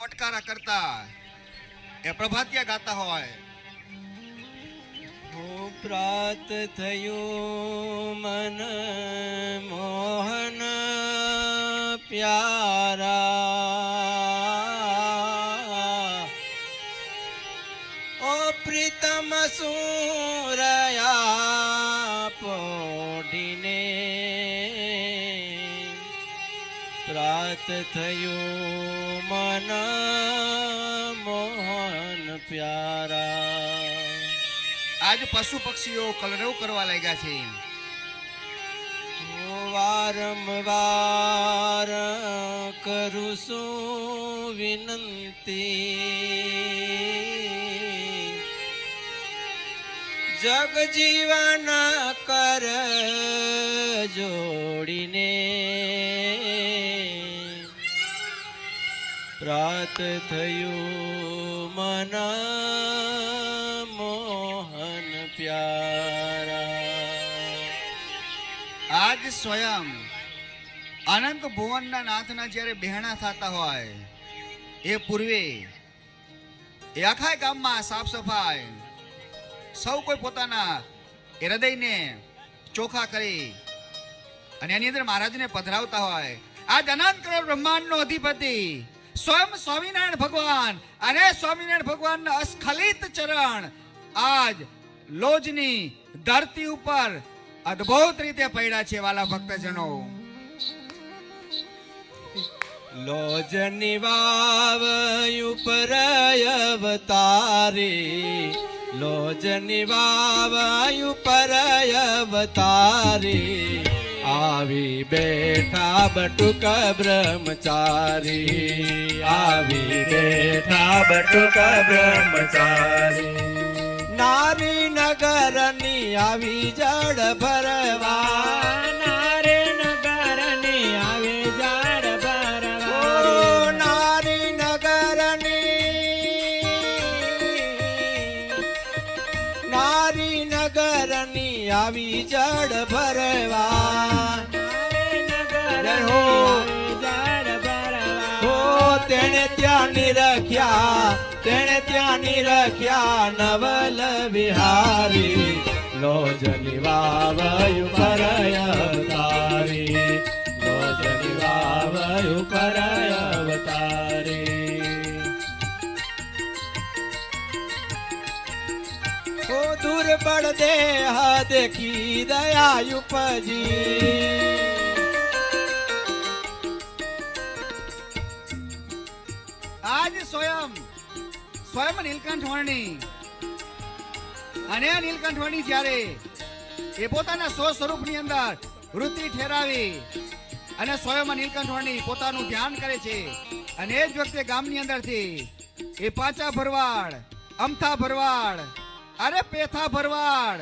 પટકારા કરતા એ પ્રભાતિયા ગાતા હોય. હો પ્રાત થયું મન મોહન પ્યારા. ઓ પ્રીતમ સુરયા પોઢીને પ્રાત થયું મન મોહન પ્યારા. આજ પશુ પક્ષીઓ કલરવ કરવા લાગ્યા છે. વારંવાર કરું છું વિનંતી. જગજીવન કર જોડીને પ્રાત થયું મન મોહન પ્યારા. આજ સ્વયં અનંત ભુવનના નાથના જ્યારે બહેણા થતા હોય, એ પૂર્વે એ આખા ગામમાં સાફ સફાઈ, સૌ કોઈ પોતાના હૃદયને ચોખા કરી અને એની અંદર મહારાજને પધરાવતા હોય. આજ અનંત કરોડ બ્રહ્માંડનો અધિપતિ સ્વયં સ્વામિનારાયણ ભગવાન અને સ્વામિનારાયણ ભગવાનના અસ્ખલિત ચરણ આજ લોજની ધરતી ઉપર અદ્ભુત રીતે પડ્યા છે વાલા ભક્તજનો. લોજની વાવ ઉપર અવતારી. લોજની વાવ ઉપર અવતારી. આવી બેઠા બટુક બ્રહ્મચારી. આવી બેઠા બટુક બ્રહ્મચારી. નારી નગરની આવી જડ ભરવા. નારી નગરની આવી જડ ભરવા. નારી નગરની. નારી નગરની આવી જડ ભરવા. નિરખ્યા તેણે ત્યાં નિરખ્યા નવલ વિહારી લોજની વાવયુ પરય અવતારી. લોજની વાવયુ પરય અવતારી. ઓ દુર્બળ દેહ, દેખી દયા ઉપજી સ્વયં. સ્વયં નીલકંઠ અને આ નીલકંઠ જ્યારે એ પોતાના સ્વ સ્વરૂપની અંદર વૃત્તિ ઠેરાવી અને સ્વયં નીલકંઠ પોતાનું ધ્યાન કરે છે અને એ જ વખતે ગામની અંદરથી એ પાચા ભરવાડ, અમથા ભરવાડ, અરે પેથા ભરવાડ,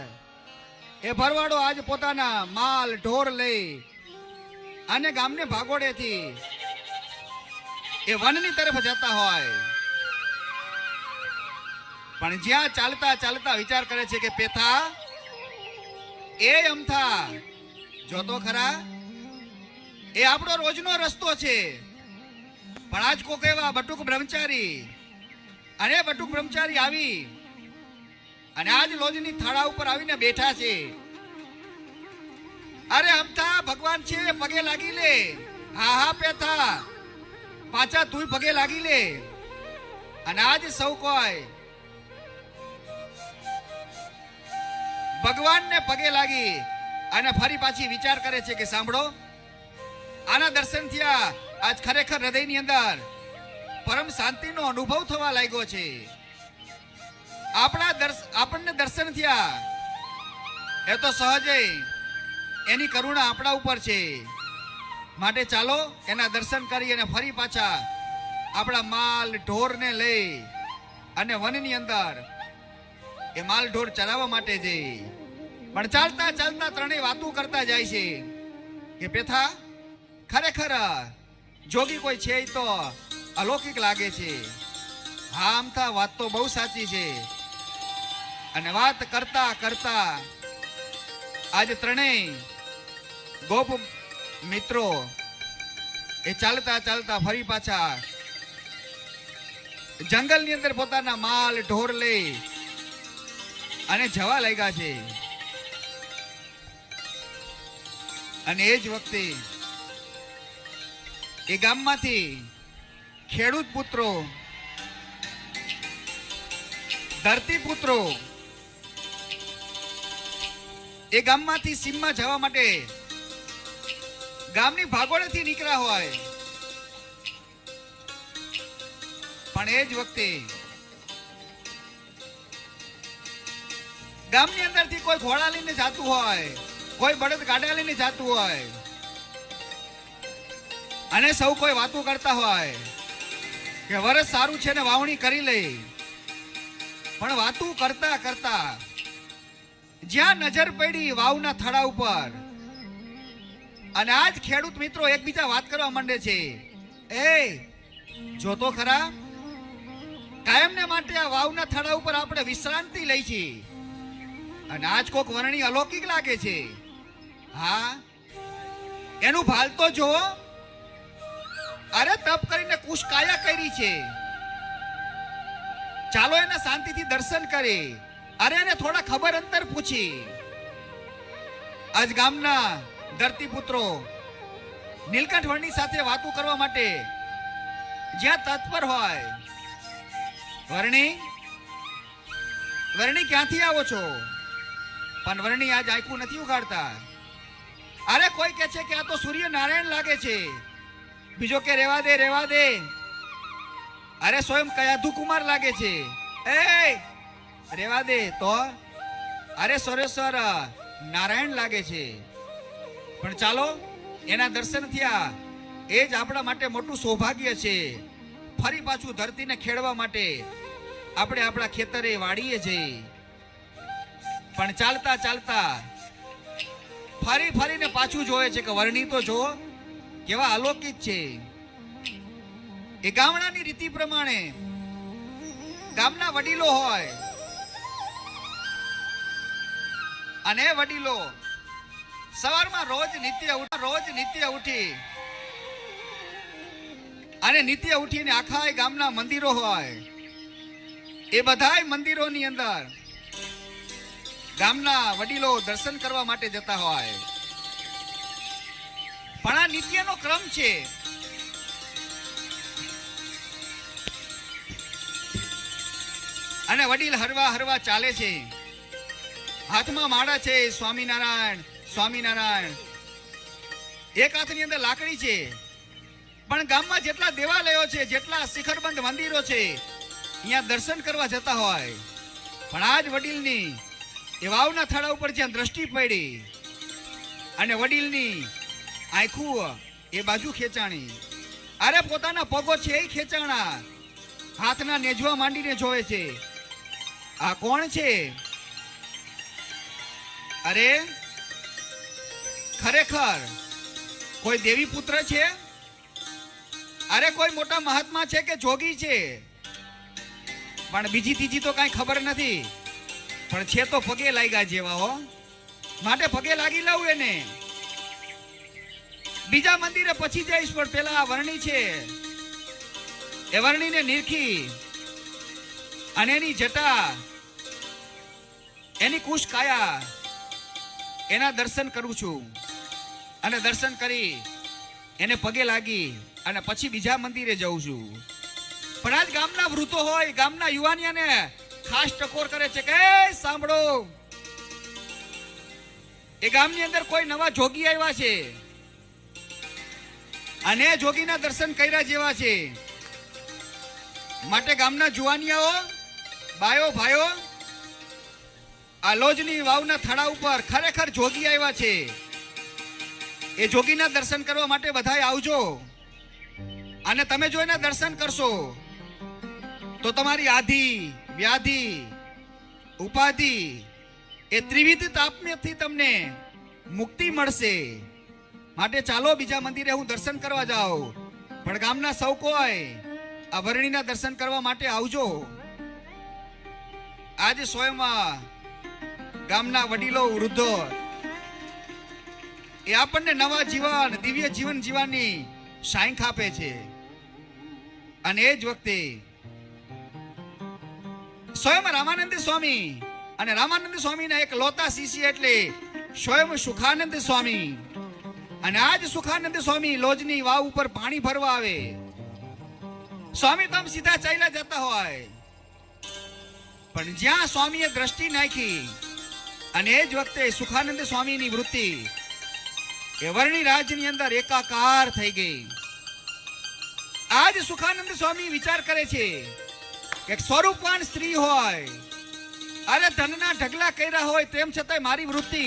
એ ભરવાડો આજ પોતાના માલ, ઢોર લઈ અને ગામને ભાગોળેથી એ વનની તરફ જતા હોય. પણ જ્યાં ચાલતા ચાલતા વિચાર કરે છે કે પેથા, એ અમથા જોતો ખરા, એ આપણો રોજનો રસ્તો છે. પણ આજ કોક એવા બટુક બ્રહ્મચારી અને બટુક બ્રહ્મચારી આવી અને આજ લોજની થાળા ઉપર આવીને બેઠા છે. અરે અમથા ભગવાન છે, પગે લાગી લે. હા હા, પેથા. પાછા તું પગે લાગી લે. અને આજ સૌ કોઈ ભગવાનને પગે લાગી અને ફરી પાછી વિચાર કરે છે કે સાંભળો, આના દર્શન થયા આજ ખરેખર હૃદયની અંદર પરમ શાંતિનો અનુભવ થવા લાગ્યો છે. આપણા આપણને દર્શન થયા. એ તો સહજે એની કરુણા આપણા ઉપર છે. માટે ચાલો એના દર્શન કરી અને ફરી પાછા આપણા માલ ઢોરને લઈ અને વનની અંદર એ માલ ઢોર ચરાવવા માટે જઈ. પણ ચાલતા ચાલતા ત્રણેય વાતો કરતા જાય છે કે પેથા, ખરેખર જોગી કોઈ છે તો અલૌકિક લાગે છે. હા, આમ થા વાત તો બહુ સાચી છે. અને વાત કરતા કરતા આજે ત્રણેય ગોપ મિત્રો, એ ચાલતા ચાલતા ફરી પાછા જંગલની અંદર પોતાના માલ, ઢોર લઈ અને જવા લાગ્યા છે. અને એ જ વખતે એ ગામમાંથી ખેડૂત પુત્રો, ધરતી પુત્રો એ ગામમાંથી સીમમાં જવા માટે ગામની ભાગોળેથી નીકળ્યા હોય. પણ એ જ વખતે ગામની અંદરથી કોઈ ઘોડા લઈને જાતું હોય, કોઈ બળદ ગાડા લઈને જાતું હોય, અને સૌ કોઈ વાતો કરતા હોય કે વરસ સારું છે ને વાવણી કરી લઈ. પણ વાતું કરતા કરતા જ્યાં નજર પડી વાવના થડા ઉપર અને આજ ખેડૂત મિત્રો એકબીજા વાત કરવા માંડે છે. એ જો તો ખરા? કાયમને માટે આ વાવના થડા ઉપર આપણે વિશ્રાંતિ લઈ છીએ અને આજ કોક વર્ણી અલૌકિક લાગે છે. હા? એનું ભાલ તો જો અરે તપ કરીને કુશ કાયા કરી છે. ચાલો એને શાંતિથી દર્શન કરે. અરે એને થોડા ખબર અંતર પૂછી. આજ ગામના ધરતીપુત્રો નીલકંઠ વણની સાથે વાતો કરવા માટે જ્યાં તત્પર હોય. વર્ણી વર્ણી ક્યાંથી આવો છો? પણ વર્ણી આજ આયકું નથી ઉગાડતા. અરે કોઈ કે છે કે આ તો સૂર્ય નારાયણ લાગે છે. બીજો કે રેવા દે રેવા દે. અરે સ્વયં કયાધુ કુમાર લાગે છે. એ રેવા દે તો? અરે સરેશ્વર નારાયણ લાગે છે. પણ ચાલો, એના દર્શન થયા. એ જ આપણા માટે મોટું સૌભાગ્ય છે. ફરી પાછું ધરતીને ખેડવા માટે આપણે આપણા ખેતરે વાડીએ જઈ. પણ ચાલતા ચાલતા ફરી ફરીને પાછું જોવે છે કે વર્ણી તો જો કેવા અલૌકિક છે. એ ગામડાની રીતિ પ્રમાણે ગામના વડીલો હોય. અને વડીલો સવારમાં રોજ નિત્ય રોજ નિત્ય ઉઠી. અને નિત્ય ઉઠીને આખા ગામના મંદિરો હોય. એ બધાય મંદિરોની અંદર ગામના વડીલો દર્શન કરવા માટે જતા હોય. પણ આ નિત્યનો ક્રમ છે. અને વડીલ હરવા હરવા ચાલે છે. હાથમાં માળા છે સ્વામિનારાયણ. સ્વામિનારાયણ. એક હાથની અંદર લાકડી છે, પણ ગામમાં જેટલા દેવાલયો છે, જેટલા શિખરબંધ મંદિરો છે અહીંયા દર્શન કરવા જતા હોય. પણ આજ વડીલની એ વાવના થાળા ઉપર જ્યાં દ્રષ્ટિ પડી અને વડીલની આંખું એ બાજુ ખેંચાણી. અરે પોતાના પગો છે એ ખેંચાણા. હાથના નેજવા માંડીને જોવે છે. આ કોણ છે? અરે ખરેખર કોઈ દેવી પુત્ર છે? અરે કોઈ મોટા મહાત્મા છે કે જોગી છે? પણ બીજી ત્રીજી તો કાંઈ ખબર નથી. પણ છે તો પગે લાગ્યા જેવા હો. માટે પગે લાગી લઉં એને. બીજા મંદિરે પછી જઈશ, પણ પેલા આ વર્ણી છે. એ વર્ણીને નિરખી અને એની જટા, એની કુશ કાયા એના દર્શન કરું છું. અને દર્શન કરી એને પગે લાગી અને પછી બીજા મંદિરે જઉં છું. પણ આજ ગામના વૃતો હોય, ગામના યુવાનીઓને ખાસ ટકોર કરે છે કે સાંભળો. એ ગામની અંદર કોઈ નવા જોગી આવ્યા છે. અને જોગીના દર્શન કર્યા જેવા છે. માટે ગામના જુવાનિયાઓ, બાયો, ભાઈઓ, આ લોજની વાવના થડા ઉપર ખરેખર જોગી આવ્યા છે. એ જોગીના દર્શન કરવા માટે બધાય આવજો. અને તમે જો એના દર્શન કરશો, તો તમારી આધિ, વ્યાધિ, ઉપાધિ એ ત્રિવિધ તાપમાંથી તમને મુક્તિ મળશે. માટે ચાલો બીજા મંદિરે હું દર્શન કરવા જાઉં. પણ ગામના સૌ કોઈ આ વરણીના દર્શન કરવા માટે આવજો. આજે સ્વયં ગામના વડીલો વૃદ્ધો એ આપણને નવા જીવન, દિવ્ય જીવન જીવવાની સાંખ આપે છે. અને એ જ વખતે સ્વયં રામાનંદ સ્વામી અને રામાનંદ સ્વામીના એક લોતા શિષ્ય એટલે સ્વયં સુખાનંદ સ્વામી. અને આજ સુખાનંદ સ્વામી લોજની વાવ ઉપર પાણી ભરવા આવે. સ્વામી તમ સીધા ચાલ્યા જતા હોય. પણ જ્યાં સ્વામીએ દ્રષ્ટિ નાખી અને એ જ વખતે સુખાનંદ સ્વામીની વૃત્તિ એ વર્ણી રાજની અંદર એકાકાર થઈ ગઈ. આજ સુખાનંદ સ્વામી વિચાર કરે છે કે સ્વરૂપવાન સ્ત્રી હોય, અરે ધનના ઢગલા કર્યા હોય તેમ છતાંય મારી વૃત્તિ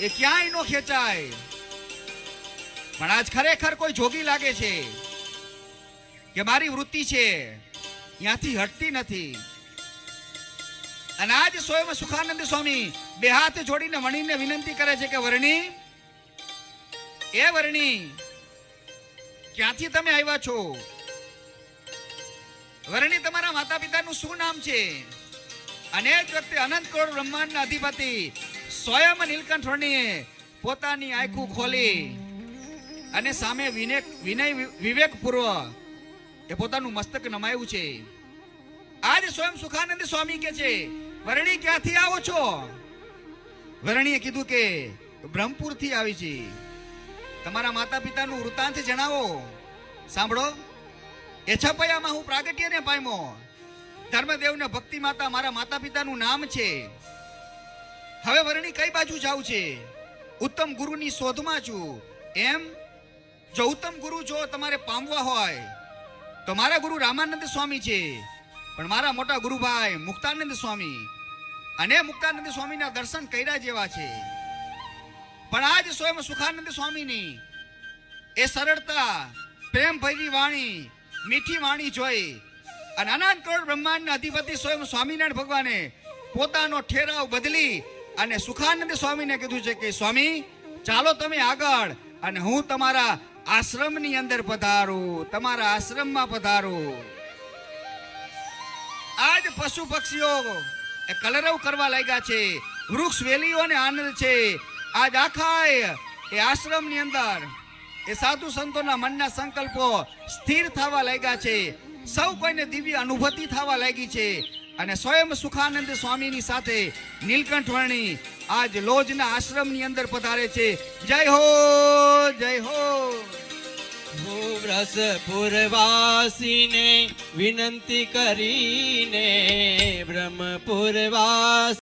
એ ક્યાંય નો ખેંચાય. પણ આજ ખરેખર કોઈ જોગી લાગે છે કે મારી વૃત્તિ છે, ત્યાંથી હટતી નથી. અને આજ સ્વયં સુખાનંદ સ્વામી બે હાથ જોડીને વણીને વિનંતી કરે છે કે વર્ણી એ વર્ણી, ક્યાંથી તમે આવ્યા છો? વર્ણી તમારા માતા પિતાનું શું નામ છે? અને જ વખતે અનંત કરોડ બ્રહ્માંડના અધિપતિ સ્વયં નીલકંઠ વર્ણીએ પોતાની આંખું ખોલી અને સામે વિનય વિનય વિવેક એ પોતાનું મસ્તક નમાયું છે. આજ સ્વયં સુખાનંદ સ્વામી કે છે, વર્ણી ક્યાંથી આવો છો? વર્ણીએ કીધું કે બ્રહ્મપુરથી આવી છે. તમારા માતા પિતાનું વૃતાંત જણાવો. સાંભળો. એ છપૈયામાં હું પ્રાગટ્યને પામ્યો. ધર્મદેવને ભક્તિ માતા મારા માતા પિતાનું નામ છે. હવે વર્ણી કઈ બાજુ જાઉં છે? ઉત્તમ ગુરુની શોધમાં છું. એમ? જો ઉત્તમ ગુરુ જો તમારે પામવા હોય, તો મારા ગુરુ રામાનંદ સ્વામી છે. પણ મારા મોટા ગુરુભાઈ મુક્તાનંદ સ્વામી. અને મુક્તાનંદ સ્વામીના દર્શન કર્યા જેવા છે. પણ આજ સ્વયં સુખાનંદ સ્વામીની. એ સરળતા, પ્રેમ ભરી વાણી, મીઠી વાણી જોઈ અને અનંત કરોડ બ્રહ્માંડના અધિપતિ સ્વયં સ્વામિનારાયણ ભગવાને પોતાનો ઠેરાવ બદલી અને સુખાનંદ સ્વામીને કીધું છે કે, સ્વામી, ચાલો તમે આગળ અને હું તમારા આશ્રમની અંદર પધારું, તમારા આશ્રમમાં પધારું. આજ પશુ પક્ષીઓ કલરવ કરવા લાગ્યા છે. વૃક્ષ વેલીઓને આનંદ છે. આજ આખાય એ આશ્રમની અંદર એ સાધુ સંતોના મનના સંકલ્પો સ્થિર થવા લાગ્યા છે. સૌ કોઈને દિવ્ય અનુભૂતિ થવા લાગી છે અને સ્વયં સુખાનંદ સ્વામીની સાથે નીલકંઠ વર્ણી આજ લોજના આશ્રમની અંદર પધારે છે. જય હો જય હો. ભૂવ્રસપુરવાસીને વિનંતી કરીને બ્રહ્મપુરવાસ